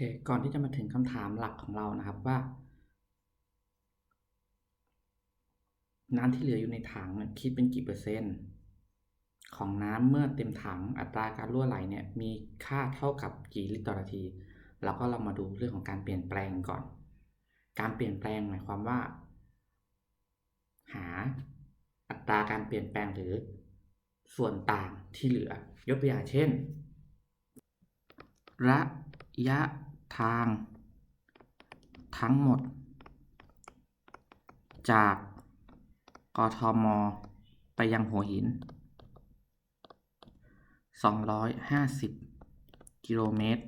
ค ก่อนที่จะมาถึงคำถามหลักของเรานะครับว่า น้ำที่เหลืออยู่ในถังคิดเป็นกี่เปอร์เซ็นต์ ของน้ำเมื่อเต็มถังอัตราการรั่วไหลเนี่ยมีค่าเท่ากับกี่ลิตรต่อนาที เราก็เรามาดูเรื่องของการเปลี่ยนแปลงก่อน การเปลี่ยนแปลงหมายความว่า หาอัตราการเปลี่ยนแปลงหรือส่วนต่างที่เหลือ ยกตัวอย่างเช่น ระยะ ทาง ทั้งหมด จากกทม ไปยังหัวหิน 250 กิโลเมตร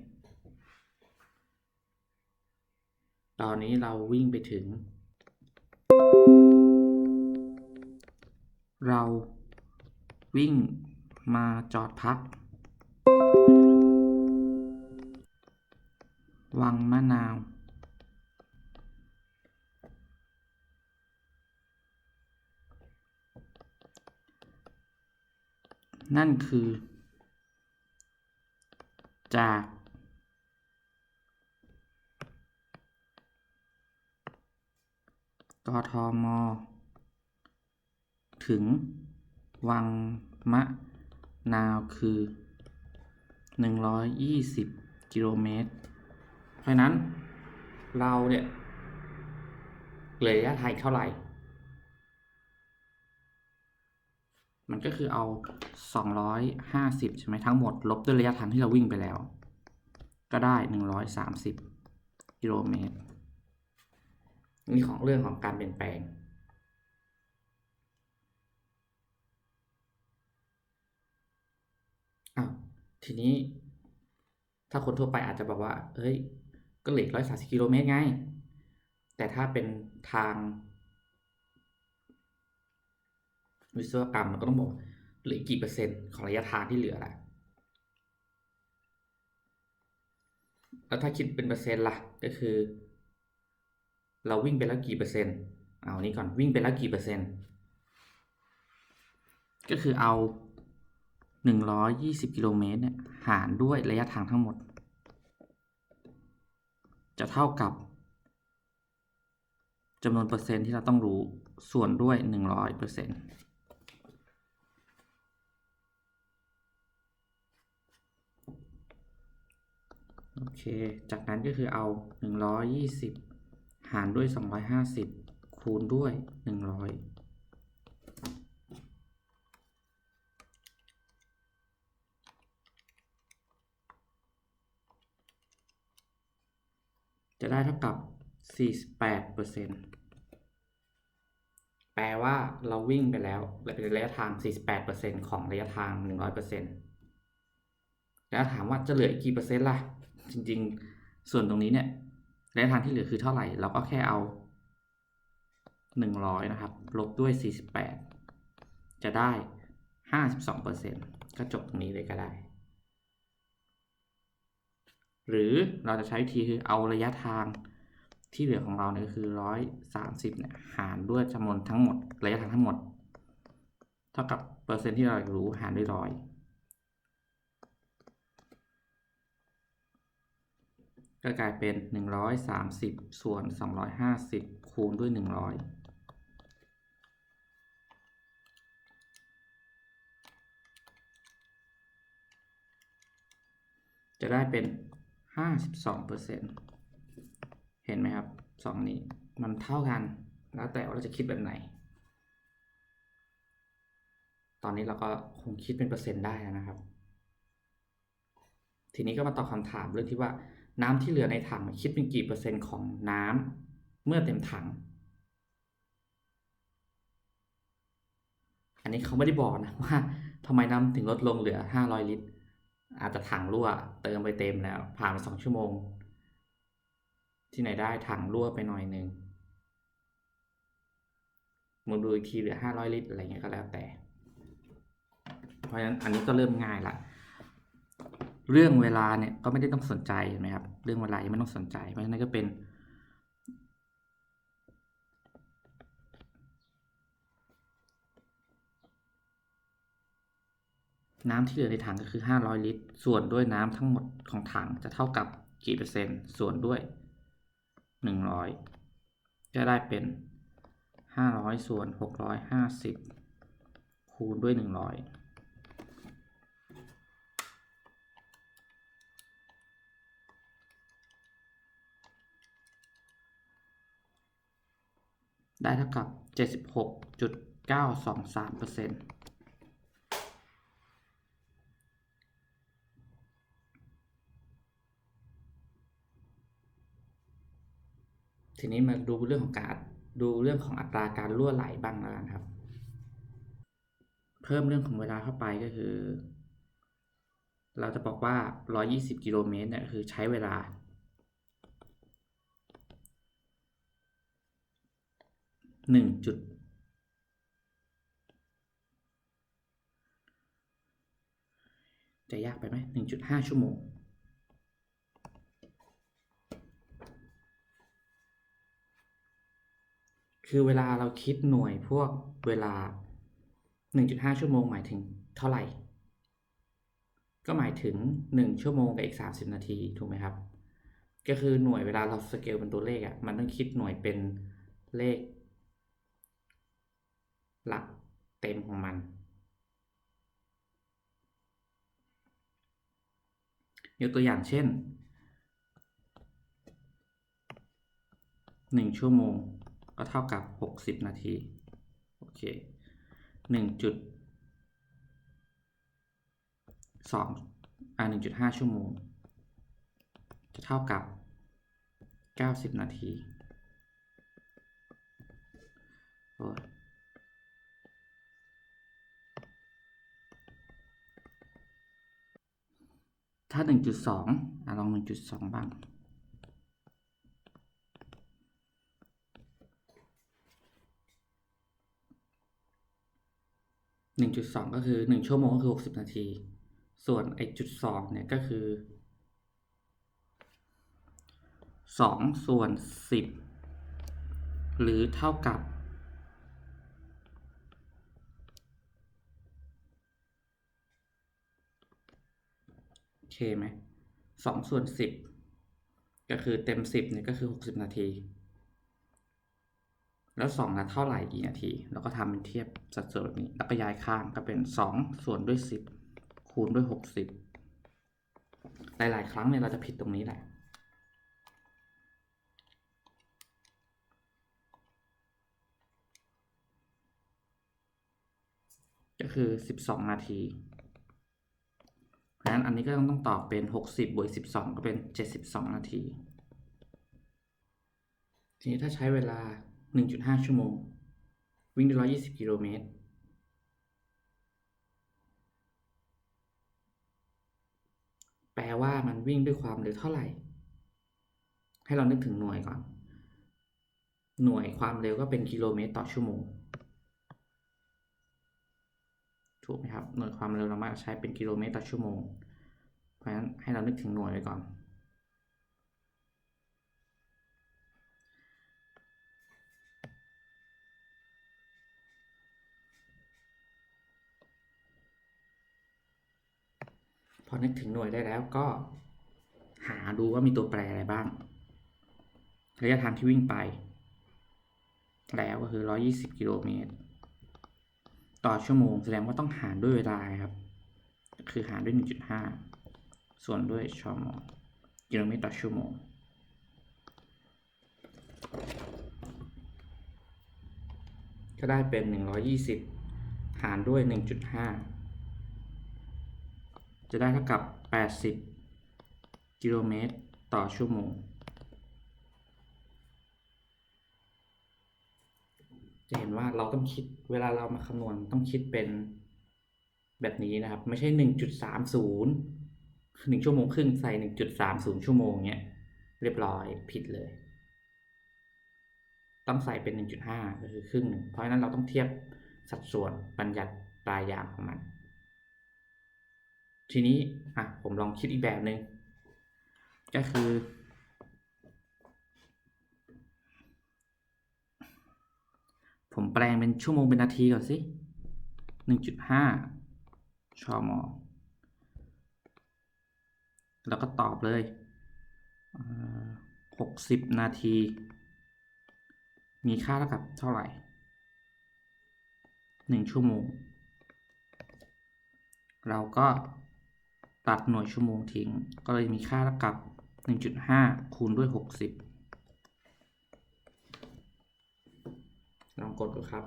ตอนนี้เราวิ่งไปถึง เราวิ่งมาจอดพัก วังมะนาว นั่นคือ จาก กทม ถึง วังมะนาวคือ 120 กิโลเมตร เพราะนั้นเราเนี่ยเหลือระยะทางเท่าไหร่ มันก็คือเอา 250 ใช่ไหมทั้งหมด ลบด้วยระยะทางที่เราวิ่งไปแล้ว ก็ได้ 130 กิโลเมตร นี่ของเรื่องของการเปลี่ยนแปลงอ้าวทีนี้ถ้าคนทั่วไปอาจจะบอกว่าเอ้ย ก็เหลือร้อยสาสิบกิโลเมตรไง แต่ถ้าเป็นทาง วิศวกรรมเราก็ต้องบอกเหลือกี่เปอร์เซ็นต์ของระยะทางที่เหลือละแล้วถ้าคิดเป็นเปอร์เซ็นต์ล่ะ ก็คือ เราวิ่งไปแล้วกี่เปอร์เซ็นต์ เอานี้ก่อนวิ่งไปแล้วกี่เปอร์เซ็นต์ ก็คือเอา 120กิโลเมตรเนี่ยหารด้วยระยะทางทั้งหมด จะเท่ากับจำนวนเปอร์เซ็นต์ที่เราต้องรู้ส่วนด้วย 100เปอร์เซ็นต์โอเค จากนั้นก็คือเอา 120 หารด้วย 250 คูณด้วย 100 จะได้เท่ากับ 48เปอร์เซ็นต์แปลว่าเราวิ่งไปแล้วระยะทาง 48เปอร์เซ็นต์ของระยะทาง 100เปอร์เซ็นต์แล้วถามว่าจะเหลืออีกกี่เปอร์เซ็นต์ล่ะ จริงๆ ส่วนตรงนี้เนี่ยระยะทางที่เหลือคือเท่าไหร่ เราก็แค่เอา 100 นะครับ ลบด้วย 48 จะได้ 52เปอร์เซ็นต์ก็จบตรงนี้เลยก็ได้ หรือเราจะใช้วิธีคือเอาระยะทางที่เหลือของเราเนี่ยคือร้อยสามสิบเนี่ยหารด้วยจำนวนทั้งหมด ระยะทางทั้งหมด เท่ากับเปอร์เซ็นต์ที่เรารู้หารด้วยร้อยก็กลายเป็นหนึ่งร้อยสามสิบส่วนสองร้อยห้าสิบคูณด้วยหนึ่งร้อยจะได้เป็น ห้าสิบสองเปอร์เซ็นต์เห็นไหมครับสองนี้มันเท่ากัน แล้วแต่ว่าเราจะคิดแบบไหน ตอนนี้เราก็คงคิดเป็นเปอร์เซ็นต์ได้นะครับ ทีนี้ก็มาตอบคำถามเรื่องที่ว่าน้ำที่เหลือในถังคิดเป็นกี่เปอร์เซ็นต์ของน้ำเมื่อเต็มถัง อันนี้เขาไม่ได้บอกนะว่าทำไมน้ำถึงลดลงเหลือ 500 ลิตร อาจจะถังรั่วเติมไปเต็มแล้ว ผ่านมาสองชั่วโมง ที่ไหนได้ถังรั่วไปหน่อยหนึ่งมาดูอีกทีเหลือห้าร้อยลิตรอะไรเงี้ยก็แล้วแต่ เพราะฉะนั้นอันนี้ก็เริ่มง่ายละเรื่องเวลาเนี่ยก็ไม่ได้ต้องสนใจเห็นไหมครับ เรื่องเวลายังไม่ต้องสนใจ เพราะฉะนั้นก็เป็น น้ำที่เหลือในถังก็คือ 500 ลิตร ส่วนด้วยน้ำทั้งหมดของถังจะเท่ากับกี่เปอร์เซ็นต์ ส่วนด้วยหนึ่งร้อยจะได้เป็นห้าร้อยส่วนหกร้อยห้าสิบคูณด้วยหนึ่งร้อยได้เท่ากับเจ็ดสิบหกจุดเก้าสองสามเปอร์เซ็นต์ ทีนี้มาดูเรื่องของการดูเรื่องของอัตราการรั่วไหลบ้างแล้วกันครับ เพิ่มเรื่องของเวลาเข้าไปก็คือ เราจะบอกว่า 120 กิโลเมตรเนี่ยคือใช้เวลาหนึ่งจุดจะยากไปไหมหนึ่งจุดห้าชั่วโมง คือเวลาเราคิดหน่วยพวกเวลา 1.5 ชั่วโมงหมายถึงเท่าไหร่ ก็หมายถึง 1 ชั่วโมงกับอีก 30 นาที ถูกไหมครับ ก็คือหน่วยเวลาเราสเกลเป็นตัวเลขอะ่ะ มันต้องคิดหน่วยเป็นเลข หลักเต็มของมันยกตัวอย่างเช่น 1 ชั่วโมง ก็เท่ากับ 60 นาที โอเคหนึ่งจุดสองอ่าหนึ่งจุดห้าชั่วโมง จะเท่ากับ 90 นาทีโอ้ถ้า 1.2อะลอง 1.2 บ้าง หนึ่งจุดสองก็คือหนึ่งชั่วโมงก็คือหกสิบนาที ส่วนไอจุดสองเนี่ยก็คือสองส่วนสิบหรือเท่ากับ โอเคไหมสองส่วนสิบก็คือเต็มสิบเนี่ยก็คือหกสิบนาที แล้วสองละเท่าไหร่กี่นาทีแล้วก็ทำเป็นเทียบสัดส่วนแบบนี้ แล้วก็ย้ายข้างก็เป็นสองส่วนด้วยสิบคูณด้วยหกสิบหลาย ๆ ครั้งเนี่ยเราจะผิดตรงนี้แหละก็คือสิบสองนาทีเพราะฉะนั้นอันนี้ก็ต้องตอบเป็นหกสิบบวกสิบสองก็เป็นเจ็ดสิบสองนาที ทีนี้ถ้าใช้เวลา 1.5 ชั่วโมง วิ่งได้ 120 กิโลเมตร แปลว่ามันวิ่งด้วยความเร็วเท่าไหร่ ให้เรานึกถึงหน่วยก่อน หน่วยความเร็วก็เป็นกิโลเมตรต่อชั่วโมง ถูกไหมครับ หน่วยความเร็วเรามาใช้เป็นกิโลเมตรต่อชั่วโมง เพราะฉะนั้นให้เรานึกถึงหน่วยไว้ก่อน อนึกถึงหน่วยได้แล้วก็หาดูว่ามีตัวแปรอะไรบ้าง ระยะทางที่วิ่งไป แล้วก็คือ 120 กิโลเมตร ต่อชั่วโมงแสดงว่าต้องหารด้วยเวลาครับ คือหารด้วย 1.5 ส่วนด้วยชั่วโมงกิโลเมตรต่อชั่วโมง ก็ได้เป็น 120 หารด้วย 1.5 จะได้เท่ากับ 80 กิโลเมตรต่อชั่วโมง จะเห็นว่าเราต้องคิดเวลาเรามาคำนวณต้องคิดเป็นแบบนี้นะครับ ไม่ใช่ 1.30 1 ชั่วโมงครึ่งใส่ 1.30 ชั่วโมงเนี้ยเรียบร้อยผิดเลย ต้องใส่เป็น 1.5 ก็คือครึ่งหนึ่งเพราะฉะนั้นเราต้องเทียบสัดส่วนบัญญัติปลายยางของมัน ทีนี้อะผมลองคิดอีกแบบหนึ่งก็คือ ผมแปลงเป็นชั่วโมงเป็นนาทีก่อนสิหนึ่งจุดห้าชมแล้วก็ตอบเลยหกสิบนาที มีค่าเท่ากับเท่าไหร่หนึ่งชั่วโมง เราก็ ตัดหน่วยชั่วโมงทิ้ง ก็เลยมีค่าเท่ากับ 1.5 คูณด้วย 60 ลองกดดูครับ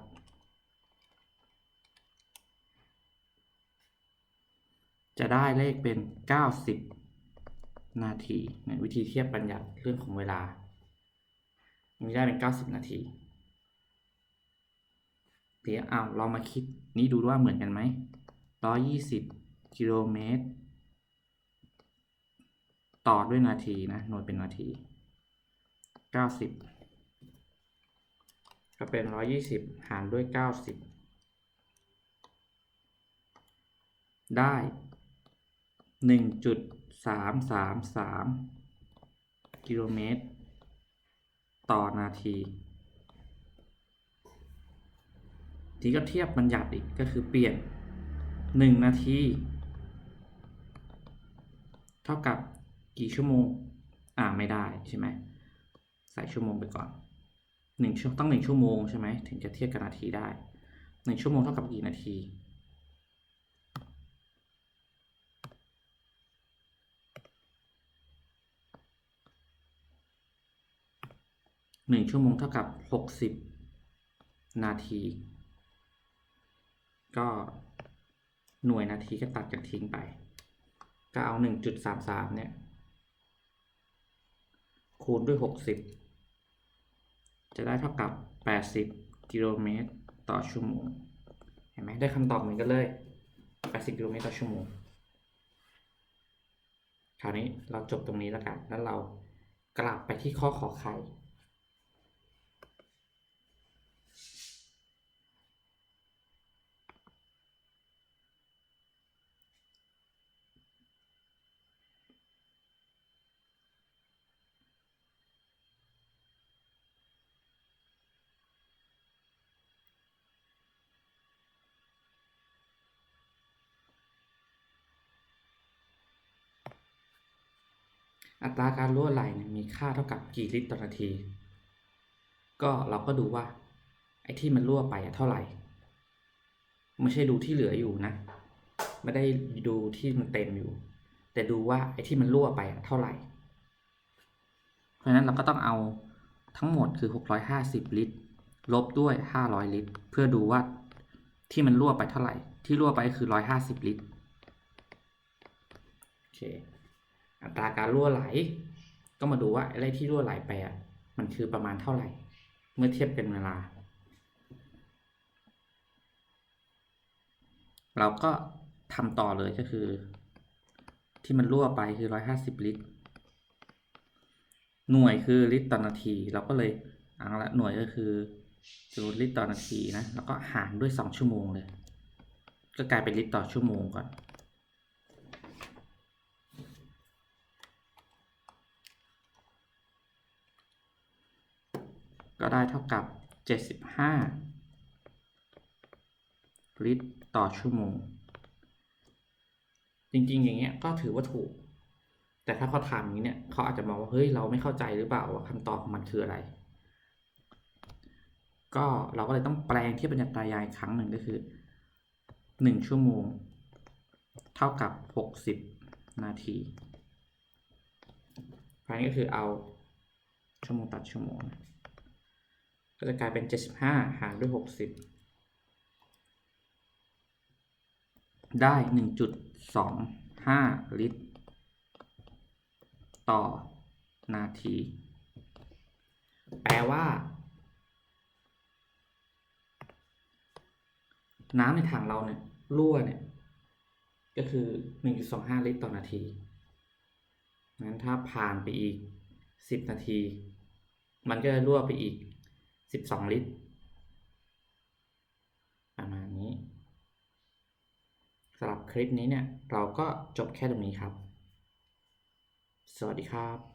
จะได้เลขเป็น 90 นาทีเนี่ยวิธีเทียบบัญญัติเรื่องของเวลา มีได้เป็น 90 นาที เดี๋ยวเอาเรามาคิดนี้ดูว่าเหมือนกันไหม120 กิโลเมตร ต่อด้วยนาทีนะหน่วยเป็นนาที 90 ก็เป็น 120 หารด้วย 90 ได้ 1.333 กิโลเมตร ต่อนาทีทีก็เทียบบัญญัติอีกก็คือเปลี่ยน 1 นาที เท่ากับ กี่ชั่วโมง อ่าไม่ได้ใช่ไหมใส่ชั่วโมงไปก่อนหนึ่งชั่วต้องหนึ่งชั่วโมงใช่ไหมถึงจะเทียบกับนาทีได้หนึ่งชั่วโมงเท่ากับกี่นาทีหนึ่งชั่วโมงเท่ากับหกสิบนาที ก็หน่วยนาทีก็ตัดกันทิ้งไป ก็เอาหนึ่งจุดสามสามเนี่ย คูณด้วยหกสิบจะได้เท่ากับแปดสิบกิโลเมตรต่อชั่วโมง เห็นไหมได้คำตอบเหมือนกันเลยแปดสิบกิโลเมตรต่อชั่วโมง คราวนี้เราจบตรงนี้แล้วกัน แล้วเรากลับไปที่ข้อขอไข่ อัตราการรั่วไหลเนี่ยมีค่าเท่ากับกี่ลิตรต่อนาที ก็เราก็ดูว่าไอ้ที่มันรั่วไปอะเท่าไหร่ ไม่ใช่ดูที่เหลืออยู่นะ ไม่ได้ดูที่มันเต็มอยู่ แต่ดูว่าไอ้ที่มันรั่วไปอะเท่าไหร่ เพราะฉะนั้นเราก็ต้องเอาทั้งหมดคือ 650 ลิตร ลบด้วย 500 ลิตร เพื่อดูว่าที่มันรั่วไปเท่าไหร่ ที่รั่วไปคือ 150 ลิตร โอเค อัตราการรั่วไหล ก็มาดูว่าอะไรที่รั่วไหลไปอะมันคือประมาณเท่าไหร่ เมื่อเทียบเป็นเวลา เราก็ทำต่อเลยก็คือ ที่มันรั่วไปคือ 150 ลิตร หน่วยคือลิตรต่อนาที เราก็เลยเอาละหน่วยก็คือสมมติลิตรต่อนาทีนะ แล้วก็หารด้วย 2 ชั่วโมงเลย ก็กลายเป็นลิตรต่อชั่วโมงก่อน ก็ ได้เท่ากับ 75 ลิตรต่อชั่วโมง จริง ๆ อย่างเงี้ยก็ถือว่าถูก แต่ถ้าเขาถามงนี้เนี่ยเขาอาจจะมองว่า เฮ้ย เราไม่เข้าใจหรือเปล่าว่าคำตอบของมันคืออะไร ก็เราก็เลยต้องแปลงที่บรรยัตายายอีกครั้งหนึ่งก็คือ 1 ชั่วโมง เท่ากับ 60 นาทีเพราะนี้ก็คือเอาชั่วโมงตัดชั่วโมง ก็จะกลายเป็น 75 หารด้วย 60 ได้ 1.25 ลิตร ต่อนาที แปลว่า น้ำในถังเราเนี่ยรั่วเนี่ย ก็คือ 1.25 ลิตรต่อนาทีงั้นถ้าผ่านไปอีก 10 นาที มันก็จะรั่วไปอีกิบสองลิตร ประมาณนี้สำหรับคลิปนี้เนี่ย เราก็จบแค่ตรงนี้ครับ สวัสดีครับ